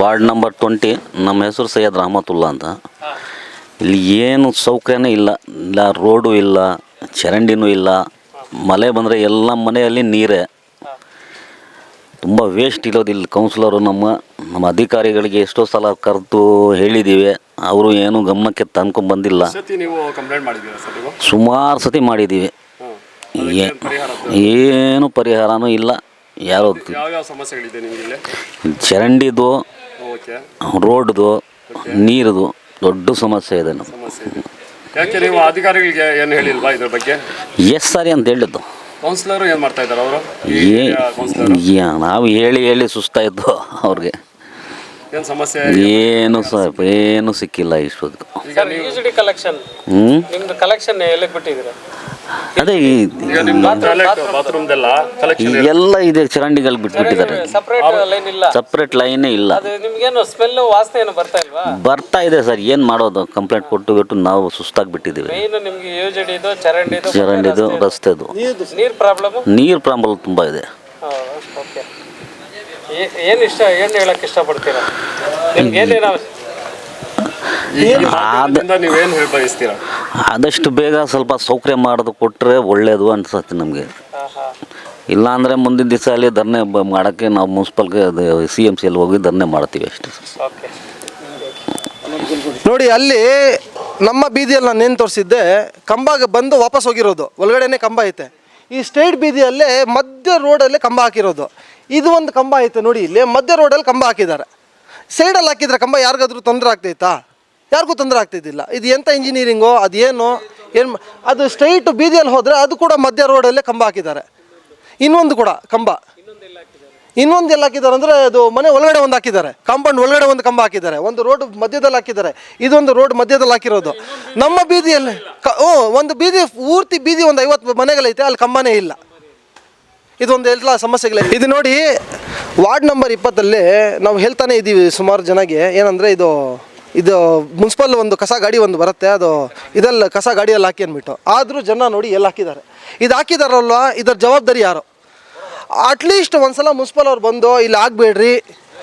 Ward number twenty ನಮ್ಮ ಹೆಸರು ಸೈಯದ್ ರಹಮತುಲ್ಲಾ ಅಂತ. ಇಲ್ಲಿ ಏನು ಸೌಕರ್ಯನೂ ಇಲ್ಲ ಇಲ್ಲ ರೋಡು ಇಲ್ಲ ಚರಂಡಿನೂ ಇಲ್ಲ ಮಳೆ ಬಂದರೆ ಎಲ್ಲ ಮನೆಯಲ್ಲಿ ನೀರೇ. ತುಂಬ ವೇಸ್ಟ್ ಇರೋದು ಇಲ್ಲಿ ಕೌನ್ಸಿಲರು ನಮ್ಮ ನಮ್ಮ ಅಧಿಕಾರಿಗಳಿಗೆ ಎಷ್ಟೋ ಸಲ ಕರೆದು ಹೇಳಿದ್ದೀವಿ ಅವರು ಏನು ಗಮನಕ್ಕೆ ತಂದ್ಕೊಂಡು ಬಂದಿಲ್ಲ. ಸುಮಾರು ಸತಿ ಮಾಡಿದ್ದೀವಿ ಏನು ಪರಿಹಾರನೂ ಇಲ್ಲ. ಯಾರು ಯಾವ್ಯಾವ ಸಮಸ್ಯೆಗಳಿದೆ ನಿಮ್ಗೆ ಇಲ್ಲಿ? ಚರಂಡಿದು ಓಕೆ. ರೋಡ್ದು ನೀರದು ದೊಡ್ಡ ಸಮಸ್ಯೆ ಇದೆ ನಮ್ಮ ಸಮಸ್ಯೆ ಇದೆ. ಯಾಕೆ ನೀವು ಅಧಿಕಾರಿಗಳಿಗೆ ಏನು ಹೇಳಿಲ್ವಾ ಇದ್ರ ಬಗ್ಗೆ? ಎಷ್ಟು ಸಾರಿ ಅಂತ ಹೇಳಿದ್ದು. ಕೌನ್ಸಿಲರು ಏನು ಮಾಡ್ತಾ ಇದ್ದಾರೆ ಅವರು? ಏ ಕೌನ್ಸಿಲರ್ ಯಾ- ನಾವು ಹೇಳಿ ಹೇಳಿ ಸುಸ್ತಾಯಿದ್ದು ಅವ್ರಿಗೆ. ಏನು ಸಮಸ್ಯೆ ಏನು ಸ ಏನು ಸಿಕ್ಕಿಲ್ಲ ಇಷ್ಟೊತ್ತು ಈಗ ಸರ್ ನೀವು ಕಲೆಕ್ಷನ್ ಹ್ಞೂ ನಿಮ್ದು ಕಲೆಕ್ಷನ್ ಎಲ್ಲಿಗೆ ಬಿಟ್ಟಿದ್ದೀರಾ? ಅದೇ ಈ ಎಲ್ಲ ಇದೆ ಚರಂಡಿಗಳು ಬಿಟ್ಬಿಟ್ಟಿದ್ದಾರೆ. ಸಪ್ರೇಟ್ ಲೈನ್ ಇಲ್ಲ. ಸಪ್ರೇಟ್ ಲೈನೇ ಇಲ್ಲ. ಅದು ನಿಮ್ಗೇನು ಸ್ಮೆಲ್ ವಾಸನೆ ಏನು ಬರ್ತಾ ಇಲ್ವಾ? ಬರ್ತಾ ಇದೆ ಸರ್ ಏನು ಮಾಡೋದು? ಕಂಪ್ಲೇಂಟ್ ಕೊಟ್ಟು ಬಿಟ್ಟು ನಾವು ಸುಸ್ತಾಗಿ ಬಿಟ್ಟಿದ್ದೀವಿ ಮೇನ್ ನಿಮ್ಗೆ ಯು ಜಿ ಡಿದು ಚರಂಡಿದು ರಸ್ತೆದು. ನೀರ್ ಪ್ರಾಬ್ಲಮ್ ನೀರು ಪ್ರಾಬ್ಲಮ್ ತುಂಬ ಇದೆ. ಓಕೆ ಏನು ಇಷ್ಟ ಏನು ಹೇಳಕ್ ಇಷ್ಟಪಡ್ತೀರಾ? ನಿಮ್ಗೆ ಏನೇನು ಅದರಿಂದ ನೀವೇನು ಹೇಳಿ ಬಯಸ್ತೀರಾ? ಆದಷ್ಟು ಬೇಗ ಸ್ವಲ್ಪ ಸೌಕರ್ಯ ಮಾಡೋದು ಕೊಟ್ಟರೆ ಒಳ್ಳೆಯದು ಅನ್ಸತ್ತೆ ನಮಗೆ. ಇಲ್ಲ ಇಲ್ಲಾಂದರೆ ಮುಂದಿನ ದಿವಸ ಅಲ್ಲಿ ಧರ್ನೆ ಬ- ಮಾಡೋಕ್ಕೆ ನಾವು ಮುನ್ಸಿಪಲ್ಗೆ ಸಿ ಎಂ ಸಿಯಲ್ಲಿ ಹೋಗಿ ಧರ್ನೆ ಮಾಡ್ತೀವಿ ಅಷ್ಟೇ ಓಕೆ. ನೋಡಿ ಅಲ್ಲಿ ನಮ್ಮ ಬೀದಿಯಲ್ಲಿ ನಾನು ಏನು ತೋರಿಸಿದ್ದೆ ಕಂಬ ಬಂದು ವಾಪಸ್ ಹೋಗಿರೋದು. ಒಳಗಡೆನೆ ಕಂಬ ಐತೆ. ಈ ಸ್ಟೇಟ್ ಬೀದಿಯಲ್ಲೇ ಮಧ್ಯ ರೋಡಲ್ಲೇ ಕಂಬ ಹಾಕಿರೋದು. ಇದು ಒಂದು ಕಂಬ ಐತೆ ನೋಡಿ ಇಲ್ಲಿ ಮಧ್ಯ ರೋಡಲ್ಲಿ ಕಂಬ ಹಾಕಿದ್ದಾರೆ. ಸೈಡಲ್ಲಿ ಹಾಕಿದ್ರೆ ಕಂಬ ಯಾರಿಗಾದ್ರೂ ತೊಂದರೆ ಆಗ್ತೈತಾ? ಯಾರಿಗೂ ತೊಂದರೆ ಆಗ್ತಿದ್ದಿಲ್ಲ. ಇದು ಎಂಥ ಇಂಜಿನಿಯರಿಂಗು ಅದೇನು, ಏನು ಅದು ಸ್ಟ್ರೈಟ್ ಬೀದಿಯಲ್ಲಿ ಹೋದರೆ ಅದು ಕೂಡ ಮಧ್ಯ ರೋಡಲ್ಲೇ ಕಂಬ ಹಾಕಿದ್ದಾರೆ. ಇನ್ನೊಂದು ಕೂಡ ಕಂಬ. ಇನ್ನೊಂದು ಎಲ್ಲ ಹಾಕಿದ್ದಾರೆ ಅಂದರೆ ಅದು ಮನೆ ಒಳಗಡೆ ಒಂದು ಹಾಕಿದ್ದಾರೆ. ಕಾಂಪೌಂಡ್ ಒಳಗಡೆ ಒಂದು ಕಂಬ ಹಾಕಿದ್ದಾರೆ. ಒಂದು ರೋಡ್ ಮಧ್ಯದಲ್ಲಿ ಹಾಕಿದ್ದಾರೆ. ಇದೊಂದು ರೋಡ್ ಮಧ್ಯದಲ್ಲಿ ಹಾಕಿರೋದು. ನಮ್ಮ ಬೀದಿಯಲ್ಲಿ ಹ್ಞೂ ಒಂದು ಬೀದಿ, ಪೂರ್ತಿ ಬೀದಿ ಒಂದು ಐವತ್ತು ಮನೆಗಳೈತೆ, ಅಲ್ಲಿ ಕಂಬನೇ ಇಲ್ಲ. ಇದೊಂದು ಎಲ್ಲ ಸಮಸ್ಯೆಗಳೇ. ಇದು ನೋಡಿ ವಾರ್ಡ್ ನಂಬರ್ ಇಪ್ಪತ್ತಲ್ಲಿ ನಾವು ಹೇಳ್ತಾನೆ ಇದ್ದೀವಿ ಸುಮಾರು ಜನಗೆ. ಏನಂದರೆ ಇದು ಇದು ಮುನ್ಸಿಪಲ್ ಒಂದು ಕಸ ಗಾಡಿ ಒಂದು ಬರುತ್ತೆ, ಅದು ಇದೆಲ್ಲ ಕಸ ಗಾಡಿಯಲ್ಲಿ ಹಾಕಿ ಅಂದ್ಬಿಟ್ಟು. ಆದರೂ ಜನ ನೋಡಿ ಎಲ್ಲಿ ಹಾಕಿದ್ದಾರೆ. ಇದು ಹಾಕಿದಾರಲ್ವ? ಇದರ ಜವಾಬ್ದಾರಿ ಯಾರು? ಅಟ್ಲೀಸ್ಟ್ ಒಂದ್ಸಲ ಮುನ್ಸಿಪಲ್ ಅವ್ರು ಬಂದು, ಇಲ್ಲಿ ಆಗಬೇಡ್ರಿ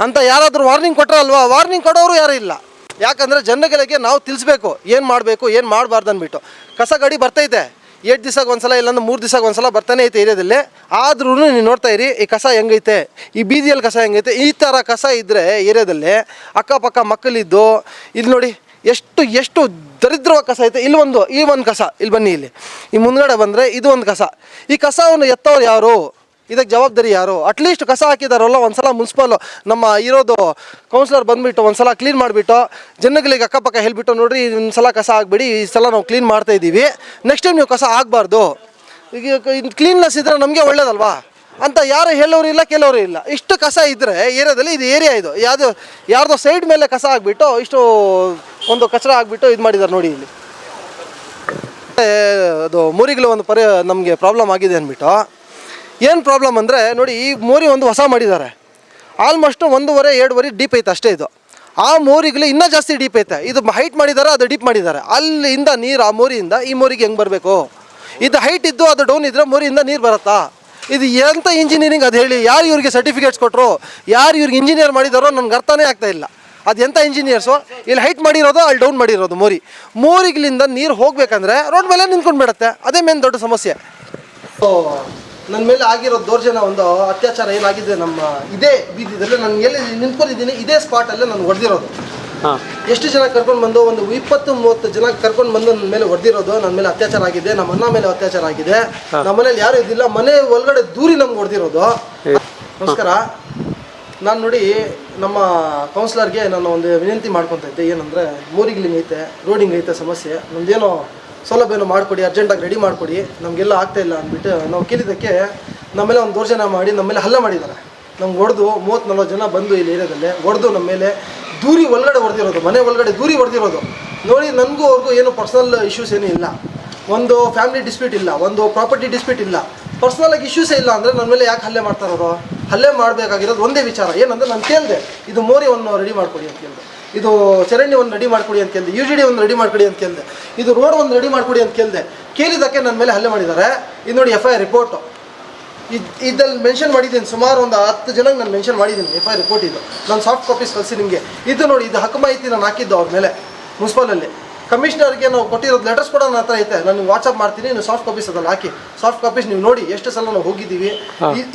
ಅಂತ ಯಾರಾದರೂ ವಾರ್ನಿಂಗ್ ಕೊಟ್ಟರಲ್ವಾ ವಾರ್ನಿಂಗ್ ಕೊಡೋರು ಯಾರೂ ಇಲ್ಲ. ಯಾಕಂದರೆ ಜನಗಳಿಗೆ ನಾವು ತಿಳಿಸ್ಬೇಕು, ಏನು ಮಾಡಬೇಕು, ಏನು ಮಾಡಬಾರ್ದು ಅಂದ್ಬಿಟ್ಟು. ಕಸ ಗಾಡಿ ಬರ್ತೈತೆ. ಎಷ್ಟು ದಿವಸಕ್ಕೆ ಒಂದ್ಸಲ ಇಲ್ಲಾಂದ್ರೆ ಮೂರು ದಿವ್ಸಕ್ಕೆ ಒಂದ್ಸಲ ಬರ್ತಾನೆ ಐತೆ ಏರಿಯಾದಲ್ಲಿ. ಆದ್ರೂ ನೀವು ನೋಡ್ತಾ ಇರಿ, ಈ ಕಸ ಹೆಂಗೈತೆ? ಈ ಬೀದಿಯಲ್ಲಿ ಕಸ ಹೆಂಗೈತೆ? ಈ ಥರ ಕಸ ಇದ್ದರೆ ಏರಿಯಾದಲ್ಲಿ ಅಕ್ಕಪಕ್ಕ ಮಕ್ಕಳಿದ್ದು, ಇಲ್ಲಿ ನೋಡಿ ಎಷ್ಟು ಎಷ್ಟು ದರಿದ್ರವಾದ ಕಸ ಐತೆ. ಇಲ್ಲಿ ಒಂದು, ಈ ಒಂದು ಕಸ, ಇಲ್ಲಿ ಬನ್ನಿ ಇಲ್ಲಿ. ಈ ಮುಂದ್ಗಡೆ ಬಂದರೆ ಇದು ಒಂದು ಕಸ. ಈ ಕಸವನ್ನು ಎತ್ತವ್ರು ಯಾರು? ಇದಕ್ಕೆ ಜವಾಬ್ದಾರಿ ಯಾರು? ಅಟ್ಲೀಸ್ಟ್ ಕಸ ಹಾಕಿದಾರಲ್ಲ, ಒಂದ್ಸಲ ಮುನ್ಸಿಪಲ್ ನಮ್ಮ ಇರೋದು ಕೌನ್ಸಿಲರ್ ಬಂದುಬಿಟ್ಟು ಒಂದ್ಸಲ ಕ್ಲೀನ್ ಮಾಡಿಬಿಟ್ಟು, ಜನಗಳಿಗೆ ಅಕ್ಕಪಕ್ಕ ಹೇಳ್ಬಿಟ್ಟು ನೋಡ್ರಿ ಒಂದು ಸಲ ಕಸ ಹಾಕ್ಬಿಡಿ, ಈ ಸಲ ನಾವು ಕ್ಲೀನ್ ಮಾಡ್ತಾ ಇದ್ದೀವಿ. ನೆಕ್ಸ್ಟ್ ಟೈಮ್ ನೀವು ಕಸ ಆಗಬಾರ್ದು ಈಗ ಕ್ಲೀನ್ನೆಸ್ ಇದ್ರೆ ನಮಗೆ ಒಳ್ಳೇದಲ್ವಾ? ಅಂತ ಯಾರು ಹೇಳೋರು ಇಲ್ಲ ಕೆಲವರು ಇಲ್ಲ. ಇಷ್ಟು ಕಸ ಇದ್ದರೆ ಏರಿಯಾದಲ್ಲಿ ಇದು ಏರಿಯಾ ಇದು. ಯಾವುದು ಯಾರ್ದೋ ಸೈಡ್ ಮೇಲೆ ಕಸ ಆಗಿಬಿಟ್ಟು ಇಷ್ಟು ಒಂದು ಕಚರ ಆಗಿಬಿಟ್ಟು ಇದು ಮಾಡಿದ್ದಾರೆ ನೋಡಿ ಇಲ್ಲಿ. ಅದು ಮೂರಿಗಳು ಒಂದು ಪರಿ ನಮಗೆ ಪ್ರಾಬ್ಲಮ್ ಆಗಿದೆ ಅಂದ್ಬಿಟ್ಟು. ಏನು ಪ್ರಾಬ್ಲಮ್ ಅಂದರೆ, ನೋಡಿ, ಈ ಮೋರಿ ಒಂದು ಹೊಸ ಮಾಡಿದ್ದಾರೆ. ಆಲ್ಮೋಸ್ಟ್ ಒಂದೂವರೆ, ಎರಡುವರೆ ಡೀಪ್ ಐತೆ ಅಷ್ಟೇ ಇದು. ಆ ಮೋರಿಗಳು ಇನ್ನೂ ಜಾಸ್ತಿ ಡೀಪ್ ಐತೆ. ಇದು ಹೈಟ್ ಮಾಡಿದ್ದಾರೆ ಅದು ಡೀಪ್ ಮಾಡಿದ್ದಾರೆ ಅಲ್ಲಿಂದ ನೀರು, ಆ ಮೋರಿಯಿಂದ ಈ ಮೋರಿಗೆ ಹೆಂಗೆ ಬರಬೇಕು? ಇದು ಹೈಟ್ ಇದ್ದು ಅದು ಡೌನ್ ಇದ್ದರೆ ಮೋರಿಯಿಂದ ನೀರು ಬರುತ್ತಾ? ಇದು ಎಂಥ ಇಂಜಿನಿಯರಿಂಗ್ ಅದು ಹೇಳಿ? ಯಾರು ಇವ್ರಿಗೆ ಸರ್ಟಿಫಿಕೇಟ್ಸ್ ಕೊಟ್ಟರು ಯಾರು ಇವ್ರಿಗೆ ಇಂಜಿನಿಯರ್ ಮಾಡಿದಾರೋ ನನಗೆ ಅರ್ಥನೇ ಆಗ್ತಾ ಇಲ್ಲ. ಅದು ಎಂಥ ಇಂಜಿನಿಯರ್ಸು ಇಲ್ಲಿ ಹೈಟ್ ಮಾಡಿರೋದು, ಅಲ್ಲಿ ಡೌನ್ ಮಾಡಿರೋದು ಮೋರಿ. ಮೋರಿಗಳಿಂದ ನೀರು ಹೋಗಬೇಕಂದ್ರೆ ರೋಡ್ ಮೇಲೆ ನಿಂತ್ಕೊಂಡು ಬಿಡುತ್ತೆ. ಅದೇ ಮೇನ್ ದೊಡ್ಡ ಸಮಸ್ಯೆ. ನನ್ನ ಮೇಲೆ ಆಗಿರೋ ದೌರ್ಜನ್ಯ ಒಂದು ಅತ್ಯಾಚಾರ ಏನಾಗಿದೆ ನಮ್ಮ ಇದೇ ಬೀದಿದಲ್ಲಿ ನಾನು ಎಲ್ಲಿ ನಿಂತ್ಕೊಂಡಿದ್ದೀನಿ ಇದೇ ಸ್ಪಾಟಲ್ಲೇ ನಾನು ಹೊಡೆದಿರೋದು ಎಷ್ಟು ಜನ ಕರ್ಕೊಂಡು ಬಂದು ಒಂದು ಇಪ್ಪತ್ತು ಮೂವತ್ತು ಜನ ಕರ್ಕೊಂಡು ಬಂದು ನನ್ನ ಮೇಲೆ ಹೊಡೆದಿರೋದು ನನ್ನ ಮೇಲೆ ಅತ್ಯಾಚಾರ ಆಗಿದೆ ನಮ್ಮ ಅಣ್ಣ ಮೇಲೆ ಅತ್ಯಾಚಾರ ಆಗಿದೆ. ನಮ್ಮ ಮನೇಲಿ ಯಾರು ಇದ್ದಿಲ್ಲ ಮನೆ ಒಳಗಡೆ ದೂರಿ ನಮ್ಗೆ ಹೊಡೆದಿರೋದು ನಮಸ್ಕಾರ. ನಾನು ನೋಡಿ ನಮ್ಮ ಕೌನ್ಸಿಲರ್ಗೆ ನಾನು ಒಂದು ವಿನಂತಿ ಮಾಡ್ಕೊತಾ ಇದ್ದೆ ಏನಂದರೆ ಮೂರಿಂಗ್ಲಿಂಗ್ ಐತೆ ರೋಡಿಂಗ್ ಐತೆ ಸಮಸ್ಯೆ ನಮ್ದೇನೋ ಸೌಲಭ್ಯನ ಮಾಡಿಕೊಡಿ, ಅರ್ಜೆಂಟಾಗಿ ರೆಡಿ ಮಾಡಿಕೊಡಿ, ನಮಗೆಲ್ಲ ಆಗ್ತಾ ಇಲ್ಲ ಅಂದ್ಬಿಟ್ಟು ನಾವು ಕೇಳಿದ್ದಕ್ಕೆ ನಮ್ಮೆಲ್ಲ ಒಂದು ದೌರ್ಜನ್ಯ ಮಾಡಿ ನಮ್ಮ ಮೇಲೆ ಹಲ್ಲೆ ಮಾಡಿದ್ದಾರೆ. ನಮ್ಗೆ ಹೊಡೆದು ಮೂವತ್ತು ನಲ್ವತ್ತು ಜನ ಬಂದು ಇಲ್ಲಿ ಏರಿಯಾದಲ್ಲಿ, ಹೊಡೆದು ನಮ್ಮ ಮೇಲೆ ದೂರಿ ಒಳಗಡೆ ಹೊಡೆದಿರೋದು, ಮನೆ ಒಳಗಡೆ ದೂರಿ ಹೊಡೆದಿರೋದು. ನೋಡಿ, ನನಗೂ ಅವ್ರಿಗೂ ಏನು ಪರ್ಸನಲ್ ಇಶ್ಯೂಸ್ ಏನೂ ಇಲ್ಲ. ಒಂದು ಫ್ಯಾಮಿಲಿ ಡಿಸ್ಪ್ಯೂಟ್ ಇಲ್ಲ, ಒಂದು ಪ್ರಾಪರ್ಟಿ ಡಿಸ್ಪ್ಯೂಟ್ ಇಲ್ಲ. ಪರ್ಸನಲ್ ಆಗಿ ಇಶ್ಯೂಸೇ ಇಲ್ಲ ಅಂದರೆ ನನ್ನ ಮೇಲೆ ಯಾಕೆ ಹಲ್ಲೆ ಮಾಡ್ತಾರೋ ಹಲ್ಲೆ ಮಾಡಬೇಕಾಗಿರೋದು ಒಂದೇ ವಿಚಾರ, ಏನಂದರೆ ನಾನು ಕೇಳಿದೆ, ಇದು ಮೋರಿ ಒಂದು ರೆಡಿ ಮಾಡಿಕೊಡಿ ಅಂತ ಕೇಳಿದೆ. ಇದು ಚರಂಡಿ ಒಂದು ರೆಡಿ ಮಾಡ್ಕೊಡಿ ಅಂತ ಕೇಳಿದೆ. ಯು ಜಿ ಡಿ ಒಂದು ರೆಡಿ ಮಾಡ್ಕೊಡಿ ಅಂತ ಕೇಳಿದೆ. ಇದು ರೋಡ್ ಒಂದು ರೆಡಿ ಮಾಡ್ಕೊಡಿ ಅಂತ ಕೇಳಿದೆ. ಕೇಳಿದ್ದಕ್ಕೆ ನನ್ನ ಮೇಲೆ ಹಲ್ಲೆ ಮಾಡಿದ್ದಾರೆ ಇದು ನೋಡಿ ಎಫ್ ಐ ಆರ್ ರಿಪೋರ್ಟು ಇದು ಇದ್ರಲ್ಲಿ ಮೆನ್ಷನ್ ಮಾಡಿದ್ದೀನಿ. ಸುಮಾರು ಒಂದು ಹತ್ತು ಜನಕ್ಕೆ ನಾನು ಮೆನ್ಷನ್ ಮಾಡಿದ್ದೀನಿ ಎಫ್ ಐ ಆರ್ ರಿಪೋರ್ಟ್ ಇದು. ನಾನು ಸಾಫ್ಟ್ ಕಾಪೀಸ್ ಕಳಿಸಿ ನಿಮಗೆ. ಇದು ನೋಡಿ ಇದು ಹಕ್ಕು ಮಾಹಿತಿ ನಾನು ಹಾಕಿದ್ದು ಅವ್ರ ಮೇಲೆ ಮುನ್ಸಿಪಲಲ್ಲಿ. ಕಮಿಷನರ್ಗೆ ನಾವು ಕೊಟ್ಟಿರೋದು ಲೆಟರ್ಸ್ ಕೂಡ ನನ್ನ ಹತ್ರ ಐತೆ. ನಾನು ವಾಟ್ಸಪ್ ಮಾಡ್ತೀನಿ ನೀವು ಸಾಫ್ಟ್ ಕಾಪೀಸ್ ಅದನ್ನು ಹಾಕಿ. ಸಾಫ್ಟ್ ಕಾಪೀಸ್ ನೀವು ನೋಡಿ ಎಷ್ಟು ಸಲ ನಾವು ಹೋಗಿದ್ದೀವಿ.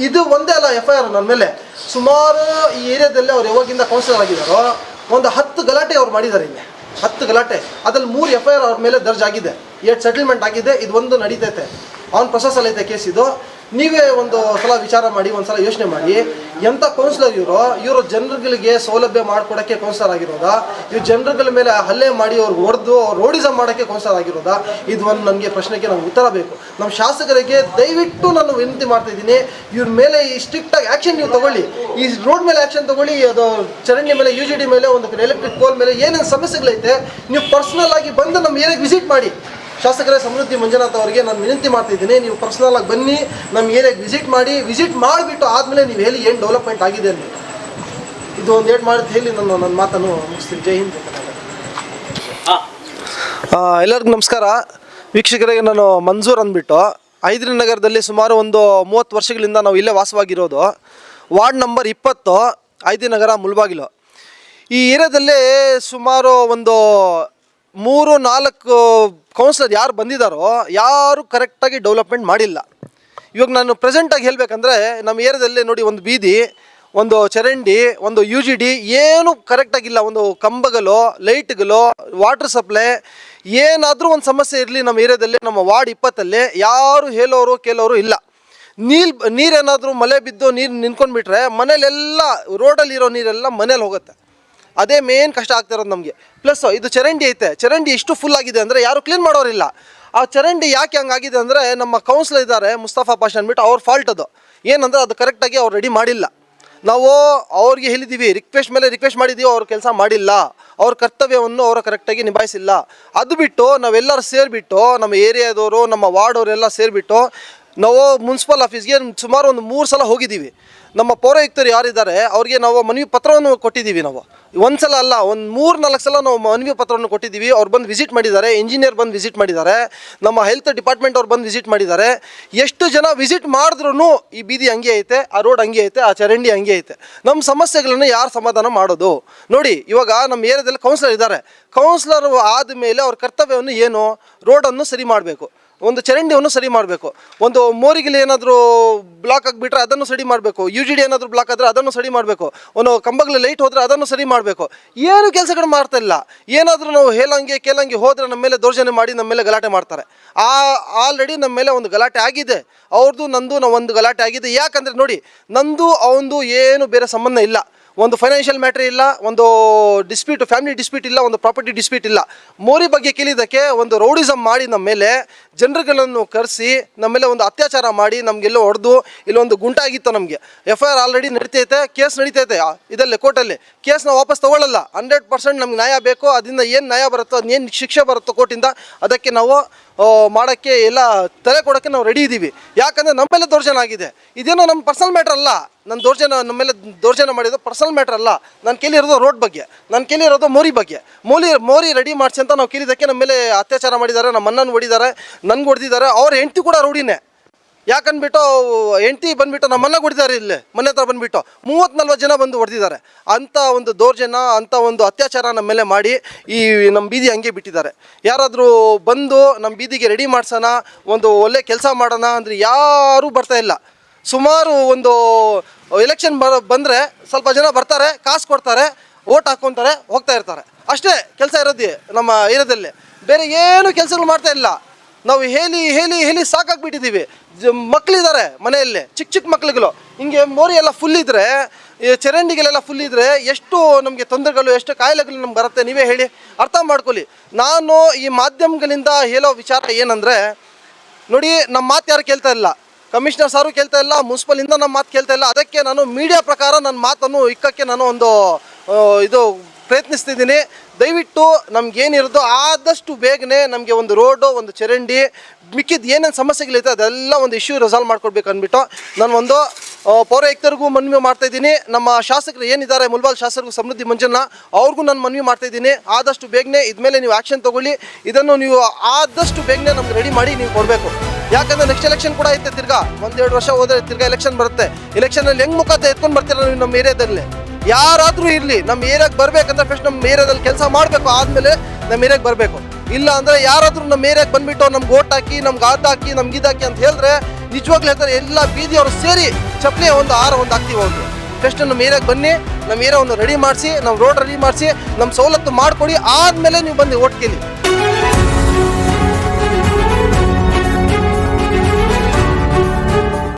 ಇದು ಒಂದೇ ಅಲ್ಲ ಎಫ್ ಐ ಆರ್ ನನ್ನ ಮೇಲೆ. ಸುಮಾರು ಈ ಏರಿಯಾದಲ್ಲಿ ಅವ್ರು ಯಾವಾಗಿಂದ ಕೌನ್ಸಿಲರ್ ಆಗಿದ್ದಾರೋ ಒಂದು ಹತ್ತು ಗಲಾಟೆ ಅವ್ರು ಮಾಡಿದ್ದಾರೆ ಇಲ್ಲಿ ಹತ್ತು ಗಲಾಟೆ. ಅದ್ರಲ್ಲಿ ಮೂರು ಎಫ್ ಐ ಆರ್ ಅವ್ರ ಮೇಲೆ ದರ್ಜ್ ಆಗಿದೆ. ಎರಡು ಸೆಟಲ್ಮೆಂಟ್ ಆಗಿದೆ. ಇದು ಒಂದು ನಡೀತೈತೆ. ಆನ್ ಪ್ರೊಸೆಸಲ್ಲಿ ಐತೆ ಕೇಸ್ ಇದು. ನೀವೇ ಒಂದು ಸಲ ವಿಚಾರ ಮಾಡಿ, ಒಂದ್ಸಲ ಯೋಚನೆ ಮಾಡಿ. ಎಂಥ ಕೌನ್ಸಿಲರ್ ಇವರು? ಇವರು ಜನರುಗಳಿಗೆ ಸೌಲಭ್ಯ ಮಾಡಿಕೊಡೋಕ್ಕೆ ಕೌನ್ಸಿಲರ್ ಆಗಿರೋದಾ? ಇವ್ರು ಜನರುಗಳ ಮೇಲೆ ಹಲ್ಲೆ ಮಾಡಿ ಅವ್ರು ಹೊಡೆದು ರೋಡಿಸಮ್ ಮಾಡೋಕ್ಕೆ ಕೌನ್ಸಿಲರ್ ಆಗಿರೋದಾ? ಇದು ಒಂದು ನನಗೆ ಪ್ರಶ್ನೆಗೆ ನಾವು ಉತ್ತರ ಬೇಕು. ನಮ್ಮ ಶಾಸಕರಿಗೆ ದಯವಿಟ್ಟು ನಾನು ವಿನಂತಿ ಮಾಡ್ತಾ ಇದ್ದೀನಿ, ಇವ್ರ ಮೇಲೆ ಈ ಸ್ಟ್ರಿಕ್ಟಾಗಿ ಆ್ಯಕ್ಷನ್ ನೀವು ತಗೊಳ್ಳಿ. ಈ ರೋಡ್ ಮೇಲೆ ಆ್ಯಕ್ಷನ್ ತಗೊಳ್ಳಿ, ಅದು ಚರಂಡಿ ಮೇಲೆ ಯು ಜಿ ಡಿ ಮೇಲೆ, ಒಂದು ಎಲೆಕ್ಟ್ರಿಕ್ ಪೋಲ್ ಮೇಲೆ ಏನೇನು ಸಮಸ್ಯೆಗಳೈತೆ, ನೀವು ಪರ್ಸನಲ್ ಆಗಿ ಬಂದು ನಮ್ಮ ಏರಿಯಾಗೆ ವಿಸಿಟ್ ಮಾಡಿ. ಶಾಸಕರೇ ಸಮೃದ್ಧಿ ಮಂಜುನಾಥ್ ಅವರಿಗೆ ನಾನು ವಿನಂತಿ ಮಾಡ್ತಿದ್ದೀನಿ ನೀವು ಪರ್ಸನಲ್ ಆಗಿ ಬನ್ನಿ ನಮ್ಮ ಏರಿಯಾಗೆ ವಿಸಿಟ್ ಮಾಡಿ ವಿಸಿಟ್ ಮಾಡಿಬಿಟ್ಟು ಆದಮೇಲೆ ನೀವು ಹೇಳಿ ಏನು ಡೆವಲಪ್ಮೆಂಟ್ ಆಗಿದೆ ಅಂತ. ಇದು ಒಂದು ಏಟ್ ಮಾಡಿ ಹೇಳಿ ನಾನು ನನ್ನ ಮಾತನ್ನು ಮುಗಿಸ್ತೀನಿ. ಜೈ ಹಿಂದ್. ಎಲ್ಲರಿಗೂ ನಮಸ್ಕಾರ. ವೀಕ್ಷಕರಿಗೆ ನಾನು ಮಂಜೂರ್ ಅಂದ್ಬಿಟ್ಟು ಐದ್ರಿ ನಗರದಲ್ಲಿ ಸುಮಾರು ಒಂದು ಮೂವತ್ತು ವರ್ಷಗಳಿಂದ ನಾವು ಇಲ್ಲೇ ವಾಸವಾಗಿರೋದು. ವಾರ್ಡ್ ನಂಬರ್ ಇಪ್ಪತ್ತು ಐದ್ರಿ ನಗರ ಮುಲ್ಬಾಗಿಲು. ಈ ಏರಿಯಾದಲ್ಲಿ ಸುಮಾರು ಒಂದು ಮೂರು, ನಾಲ್ಕು ಕೌನ್ಸಿಲರ್ ಯಾರು ಬಂದಿದ್ದಾರೋ ಯಾರು ಕರೆಕ್ಟಾಗಿ ಡೆವಲಪ್ಮೆಂಟ್ ಮಾಡಿಲ್ಲ. ಇವಾಗ ನಾನು ಪ್ರೆಸೆಂಟಾಗಿ ಹೇಳಬೇಕಂದ್ರೆ ನಮ್ಮ ಏರಿಯಾದಲ್ಲಿ ನೋಡಿ ಒಂದು ಬೀದಿ, ಒಂದು ಚರಂಡಿ, ಒಂದು ಯು ಜಿ ಡಿ ಏನೂ ಕರೆಕ್ಟಾಗಿಲ್ಲ ಒಂದು ಕಂಬಗಳು ಲೈಟ್ಗಳು ವಾಟರ್ ಸಪ್ಲೈ ಏನಾದರೂ ಒಂದು ಸಮಸ್ಯೆ ಇರಲಿ ನಮ್ಮ ಏರಿಯಾದಲ್ಲಿ, ನಮ್ಮ ವಾರ್ಡ್ ಇಪ್ಪತ್ತಲ್ಲಿ ಯಾರು ಹೇಳೋರು ಕೇಳೋರು ಇಲ್ಲ. ನೀಲ್ ನೀರೇನಾದರೂ ಮಳೆ ಬಿದ್ದು ನೀರು ನಿಂತ್ಕೊಂಡ್ಬಿಟ್ರೆ ಮನೇಲೆಲ್ಲ ರೋಡಲ್ಲಿರೋ ನೀರೆಲ್ಲ ಮನೇಲಿ ಹೋಗುತ್ತೆ. ಅದೇ ಮೇನ್ ಕಷ್ಟ ಆಗ್ತಾ ಇರೋದು ನಮಗೆ. ಪ್ಲಸ್ ಇದು ಚರಂಡಿ ಐತೆ. ಚರಂಡಿ ಇಷ್ಟು ಫುಲ್ ಆಗಿದೆ ಅಂದರೆ ಯಾರು ಕ್ಲೀನ್ ಮಾಡೋರಿಲ್ಲ. ಆ ಚರಂಡಿ ಯಾಕೆ ಹಂಗಾಗಿದೆ ಅಂದರೆ ನಮ್ಮ ಕೌನ್ಸಿಲರ್ ಇದ್ದಾರೆ, ಮುಸ್ತಫಾ ಪಾಷಾ ಅಂದ್ಬಿಟ್ಟು ಅವ್ರ ಫಾಲ್ಟ್ ಅದು. ಏನಂದ್ರೆ ಅದು ಕರೆಕ್ಟಾಗಿ ಅವ್ರು ರೆಡಿ ಮಾಡಿಲ್ಲ. ನಾವು ಅವ್ರಿಗೆ ಹೇಳಿದ್ದೀವಿ ರಿಕ್ವೆಸ್ಟ್ ಮೇಲೆ ರಿಕ್ವೆಸ್ಟ್ ಮಾಡಿದ್ದೀವಿ ಅವ್ರ ಕೆಲಸ ಮಾಡಿಲ್ಲ. ಅವ್ರ ಕರ್ತವ್ಯವನ್ನು ಅವರು ಕರೆಕ್ಟಾಗಿ ನಿಭಾಯಿಸಿಲ್ಲ. ಅದು ಬಿಟ್ಟು ನಾವೆಲ್ಲರೂ ಸೇರಿಬಿಟ್ಟು, ನಮ್ಮ ಏರಿಯಾದವರು, ನಮ್ಮ ವಾರ್ಡವರೆಲ್ಲ ಸೇರಿಬಿಟ್ಟು, ನಾವು ಮುನ್ಸಿಪಲ್ ಆಫೀಸ್ಗೆ ಸುಮಾರು ಒಂದು ಮೂರು ಸಲ ಹೋಗಿದ್ದೀವಿ. ನಮ್ಮ ಪೌರಾಯುಕ್ತರು ಯಾರಿದ್ದಾರೆ, ಅವ್ರಿಗೆ ನಾವು ಮನವಿ ಪತ್ರವನ್ನು ಕೊಟ್ಟಿದ್ದೀವಿ ನಾವು. ಒಂದು ಸಲ ಅಲ್ಲ, ಒಂದು ಮೂರು ನಾಲ್ಕು ಸಲ ನಾವು ಮನವಿ ಪತ್ರವನ್ನು ಕೊಟ್ಟಿದ್ದೀವಿ. ಅವ್ರು ಬಂದು ವಿಸಿಟ್ ಮಾಡಿದ್ದಾರೆ ಇಂಜಿನಿಯರ್ ಬಂದು ವಿಸಿಟ್ ಮಾಡಿದ್ದಾರೆ, ನಮ್ಮ ಹೆಲ್ತ್ ಡಿಪಾರ್ಟ್ಮೆಂಟ್ ಅವ್ರು ಬಂದು ವಿಸಿಟ್ ಮಾಡಿದ್ದಾರೆ. ಎಷ್ಟು ಜನ ವಿಸಿಟ್ ಮಾಡಿದ್ರೂ ಈ ಬೀದಿ ಹಂಗೆ ಐತೆ, ಆ ರೋಡ್ ಹಂಗೆ ಐತೆ, ಆ ಚರಂಡಿ ಹಂಗೆ ಐತೆ. ನಮ್ಮ ಸಮಸ್ಯೆಗಳನ್ನು ಯಾರು ಸಮಾಧಾನ ಮಾಡೋದು? ನೋಡಿ, ಇವಾಗ ನಮ್ಮ ಏರಿಯಾದಲ್ಲಿ ಕೌನ್ಸಿಲರ್ ಇದ್ದಾರೆ. ಕೌನ್ಸಿಲರ್ ಆದಮೇಲೆ ಅವ್ರ ಕರ್ತವ್ಯವನ್ನು ಏನು? ರೋಡನ್ನು ಸರಿ ಮಾಡಬೇಕು. ಒಂದು ಚರಂಡಿಯನ್ನು ಸರಿ ಮಾಡಬೇಕು. ಒಂದು ಮೋರಿಗಿಲಿ ಏನಾದರೂ ಬ್ಲಾಕ್ ಆಗಿಬಿಟ್ರೆ ಅದನ್ನು ಸರಿ ಮಾಡಬೇಕು. ಯು ಜಿ ಡಿ ಏನಾದರೂ ಬ್ಲಾಕ್ ಆದರೆ ಅದನ್ನು ಸರಿ ಮಾಡಬೇಕು. ಒಂದು ಕಂಬಗಳು ಲೈಟ್ ಹೋದರೆ ಅದನ್ನು ಸರಿ ಮಾಡಬೇಕು. ಏನು ಕೆಲಸಗಳು ಮಾಡ್ತಾ ಇಲ್ಲ. ಏನಾದರೂ ನಾವು ಹೇಳಂಗೆ, ಕೇಳಂಗೆ ಹೋದರೆ ನಮ್ಮ ಮೇಲೆ ದೌರ್ಜನ್ಯ ಮಾಡಿ ನಮ್ಮ ಮೇಲೆ ಗಲಾಟೆ ಮಾಡ್ತಾರೆ. ಆ ಆಲ್ರೆಡಿ ನಮ್ಮ ಮೇಲೆ ಒಂದು ಗಲಾಟೆ ಆಗಿದೆ. ಅವ್ರದ್ದು ನಂದು ನಾವು ಒಂದು ಗಲಾಟೆ ಆಗಿದೆ. ಯಾಕಂದರೆ ನೋಡಿ, ನಂದು ಅವನದು ಏನು ಬೇರೆ ಸಂಬಂಧ ಇಲ್ಲ. ಒಂದು ಫೈನಾನ್ಷಿಯಲ್ ಮ್ಯಾಟ್ರ್ ಇಲ್ಲ, ಒಂದು ಡಿಸ್ಪ್ಯೂಟ್ ಫ್ಯಾಮಿಲಿ ಡಿಸ್ಪ್ಯೂಟ್ ಇಲ್ಲ, ಒಂದು ಪ್ರಾಪರ್ಟಿ ಡಿಸ್ಪ್ಯೂಟ್ ಇಲ್ಲ. ಮೋರಿ ಬಗ್ಗೆ ಕೇಳಿದ್ದಕ್ಕೆ ಒಂದು ರೌಡಿಸಮ್ ಮಾಡಿ ನಮ್ಮ ಮೇಲೆ, ಜನರುಗಳನ್ನು ಕರೆಸಿ ನಮ್ಮ ಮೇಲೆ ಒಂದು ಅತ್ಯಾಚಾರ ಮಾಡಿ ನಮಗೆಲ್ಲ ಹೊಡೆದು ಇಲ್ಲೊಂದು ಗುಂಟಾಗಿತ್ತು ನಮಗೆ. ಎಫ್ ಐ ಆರ್ ಆಲ್ರೆಡಿ ನಡೀತೈತೆ, ಕೇಸ್ ನಡೀತೈತೆ ಇದರಲ್ಲಿ ಕೋರ್ಟಲ್ಲಿ. ಕೇಸ್ನ ವಾಪಸ್ ತಗೊಳ್ಳಲ್ಲ. ಹಂಡ್ರೆಡ್ ಪರ್ಸೆಂಟ್ ನಮ್ಗೆ ನ್ಯಾಯ ಬೇಕು, ಅದರಿಂದ ಏನು ನ್ಯಾಯ ಬರುತ್ತೋ ಏನು ಶಿಕ್ಷೆ ಬರುತ್ತೋ ಕೋರ್ಟಿಂದ, ಅದಕ್ಕೆ ನಾವು ಮಾಡೋಕ್ಕೆ ಎಲ್ಲ ತಲೆ ಕೊಡೋಕ್ಕೆ ನಾವು ರೆಡಿ ಇದ್ದೀವಿ ಯಾಕಂದರೆ ನಮ್ಮ ಮೇಲೆ ದೌರ್ಜನ್ಯ ಆಗಿದೆ. ಇದೇನೋ ನಮ್ಮ ಪರ್ಸನಲ್ ಮ್ಯಾಟ್ರ್ ಅಲ್ಲ. ನನ್ನ ದೌರ್ಜನ್ಯ, ನಮ್ಮ ಮೇಲೆ ದೌರ್ಜನ್ಯ ಮಾಡಿದ್ದು ಪರ್ಸನಲ್ ಮ್ಯಾಟರ್ ಅಲ್ಲ. ನಾನು ಕೇಳಿರೋದು ರೋಡ್ ಬಗ್ಗೆ. ನಾನು ಕೇಳಿರೋದು ಮೋರಿ ಬಗ್ಗೆ. ಮೋಲಿ, ಮೋರಿ ರೆಡಿ ಮಾಡಿಸಿ ಅಂತ ನಾವು ಕೇಳಿದ್ದಕ್ಕೆ ನಮ್ಮ ಮೇಲೆ ಅತ್ಯಾಚಾರ ಮಾಡಿದ್ದಾರೆ, ನಮ್ಮ ಅಣ್ಣನ ಹೊಡಿದ್ದಾರೆ, ನನ್ಗೆ ಹೊಡೆದಿದ್ದಾರೆ. ಅವ್ರ ಹೆಂಡತಿ ಕೂಡ ರೂಢಿನೇ. ಯಾಕಂದ್ಬಿಟ್ಟು ಹೆಂಡತಿ ಬಂದುಬಿಟ್ಟು ನಮ್ಮನ್ನ ಹೊಡಿದ್ದಾರೆ ಇಲ್ಲಿ, ಮನೆ ಹತ್ರ ಬಂದುಬಿಟ್ಟು. ಮೂವತ್ತು ನಲ್ವತ್ತು ಜನ ಬಂದು ಹೊಡೆದಿದ್ದಾರೆ. ಅಂಥ ಒಂದು ದೌರ್ಜನ್ಯ ಅಂಥ ಒಂದು ಅತ್ಯಾಚಾರ ನಮ್ಮ ಮೇಲೆ ಮಾಡಿ ಈ ನಮ್ಮ ಬೀದಿ ಹಂಗೆ ಬಿಟ್ಟಿದ್ದಾರೆ. ಯಾರಾದರೂ ಬಂದು ನಮ್ಮ ಬೀದಿಗೆ ರೆಡಿ ಮಾಡ್ಸೋಣ, ಒಂದು ಒಳ್ಳೆ ಕೆಲಸ ಮಾಡೋಣ ಅಂದರೆ ಯಾರೂ ಬರ್ತಾ ಇಲ್ಲ. ಸುಮಾರು ಒಂದು ಎಲೆಕ್ಷನ್ ಬರ, ಬಂದರೆ ಸ್ವಲ್ಪ ಜನ ಬರ್ತಾರೆ, ಕಾಸು ಕೊಡ್ತಾರೆ ಓಟ್ ಹಾಕ್ಕೊತಾರೆ ಹೋಗ್ತಾ ಇರ್ತಾರೆ. ಅಷ್ಟೇ ಕೆಲಸ ಇರೋದಿ ನಮ್ಮ ಏರಿಯಾದಲ್ಲಿ. ಬೇರೆ ಏನು ಕೆಲಸಗಳು ಮಾಡ್ತಾ ಇಲ್ಲ. ನಾವು ಹೇಳಿ ಹೇಳಿ ಹೇಳಿ ಸಾಕಾಗ್ಬಿಟ್ಟಿದ್ದೀವಿ. ಮಕ್ಳಿದ್ದಾರೆ ಮನೆಯಲ್ಲಿ ಚಿಕ್ಕ ಚಿಕ್ಕ ಮಕ್ಳುಗಳು. ಹಿಂಗೆ ಮೋರಿ ಎಲ್ಲ ಫುಲ್ ಇದ್ದರೆ ಚರಂಡಿಗಳೆಲ್ಲ ಫುಲ್ ಇದ್ದರೆ ಎಷ್ಟು ನಮಗೆ ತೊಂದರೆಗಳು, ಎಷ್ಟು ಕಾಯಿಲೆಗಳು ನಮ್ಗೆ ಬರುತ್ತೆ, ನೀವೇ ಹೇಳಿ, ಅರ್ಥ ಮಾಡ್ಕೊಳ್ಳಿ. ನಾನು ಈ ಮಾಧ್ಯಮಗಳಿಂದ ಹೇಳೋ ವಿಚಾರ ಏನಂದರೆ, ನೋಡಿ, ನಮ್ಮ ಮಾತು ಯಾರು ಕೇಳ್ತಾ ಇಲ್ಲ. ಕಮಿಷನರ್ ಸಾರು ಕೇಳ್ತಾ ಇಲ್ಲ, ಮುನ್ಸಿಪಲ್ ಇಂದ ನಮ್ಮ ಮಾತು ಕೇಳ್ತಾ ಇಲ್ಲ. ಅದಕ್ಕೆ ನಾನು ಮೀಡಿಯಾ ಪ್ರಕಾರ ನನ್ನ ಮಾತನ್ನು ಇಕ್ಕಕ್ಕೆ ನಾನು ಒಂದು ಇದು ಪ್ರಯತ್ನಿಸ್ತಿದ್ದೀನಿ. ದಯವಿಟ್ಟು ನಮ್ಗೆ ಏನಿರೋದು ಆದಷ್ಟು ಬೇಗನೆ ನಮಗೆ ಒಂದು ರೋಡು, ಒಂದು ಚರಂಡಿ, ಮಿಕ್ಕಿದ ಏನೇನು ಸಮಸ್ಯೆಗಳಿದೆ ಅದೆಲ್ಲ ಒಂದು ಇಶ್ಯೂ ರೆಸಾಲ್ವ್ ಮಾಡ್ಕೊಡ್ಬೇಕು ಅಂದ್ಬಿಟ್ಟು ನಾನು ಒಂದು ಪೌರ ಪೌರಾಯುಕ್ತರಿಗೂ ಮನವಿ ಮಾಡ್ತಾ ಇದ್ದೀನಿ. ನಮ್ಮ ಶಾಸಕರು ಏನಿದ್ದಾರೆ ಮುಲ್ಬಾಲ್ ಶಾಸಕರು ಸಮೃದ್ಧಿ ಮಂಜನ್ನ ಅವ್ರಿಗೂ ನಾನು ಮನವಿ ಮಾಡ್ತಾ ಇದ್ದೀನಿ. ಆದಷ್ಟು ಬೇಗನೆ ಇದ್ಮೇಲೆ ನೀವು ಆ್ಯಕ್ಷನ್ ತೊಗೊಳ್ಳಿ. ಇದನ್ನು ನೀವು ಆದಷ್ಟು ಬೇಗನೆ ನಮ್ಗೆ ರೆಡಿ ಮಾಡಿ ನೀವು ಕೊಡಬೇಕು. ಯಾಕಂದ್ರೆ ನೆಕ್ಸ್ಟ್ ಎಲೆಕ್ಷನ್ ಕೂಡ ಐತೆ ತಿರ್ಗಾ. ಒಂದೆರಡು ವರ್ಷ ಹೋದ್ರೆ ತಿರ್ಗಾ ಎಲೆಕ್ಷನ್ ಬರುತ್ತೆ. ಎಲೆಕ್ಷನಲ್ಲಿ ಹೆಂಗ್ ಮುಖ ಎತ್ಕೊಂಡು ಬರ್ತೀರ ನೀವು ನಮ್ಮ ಏರಿಯಾದಲ್ಲಿ ಯಾರಾದರೂ ಇರ್ಲಿ, ನಮ್ಮ ಏರಿಯಾಗೆ ಬರ್ಬೇಕಂದ್ರೆ ಫಸ್ಟ್ ನಮ್ಮ ಏರಿಯಾದಲ್ಲಿ ಕೆಲಸ ಮಾಡಬೇಕು, ಆದ್ಮೇಲೆ ನಮ್ಮ ಏರಿಯಾಗೆ ಬರಬೇಕು. ಇಲ್ಲ ಅಂದ್ರೆ ಯಾರಾದರೂ ನಮ್ಮ ಏರಿಯಾಗೆ ಬಂದ್ಬಿಟ್ಟು ನಮ್ಗೆ ಓಟ್ ಹಾಕಿ, ನಮ್ಗೆ ಅದ್ ಹಾಕಿ, ನಮ್ಗೆ ಇದಾಕಿ ಅಂತ ಹೇಳಿದ್ರೆ ನಿಜವಾಗ್ಲೂ ಹೇಳ್ತಾರೆ ಎಲ್ಲ ಬೀದಿಯವರು ಸೇರಿ ಚಪ್ಪಲಿ ಒಂದು ಆರ ಒಂದು ಹಾಕ್ತೀವಿ ಅವ್ರು. ಫಸ್ಟ್ ನಮ್ಮ ಏರಿಯಾಗೆ ಬನ್ನಿ, ನಮ್ಮ ಒಂದು ರೆಡಿ ಮಾಡಿಸಿ, ನಮ್ಮ ರೋಡ್ ರೆಡಿ ಮಾಡಿಸಿ, ನಮ್ಮ ಸವಲತ್ತು ಮಾಡಿಕೊಡಿ, ಆದಮೇಲೆ ನೀವು ಬಂದು ಓಟ್ ಕೇಳಿ.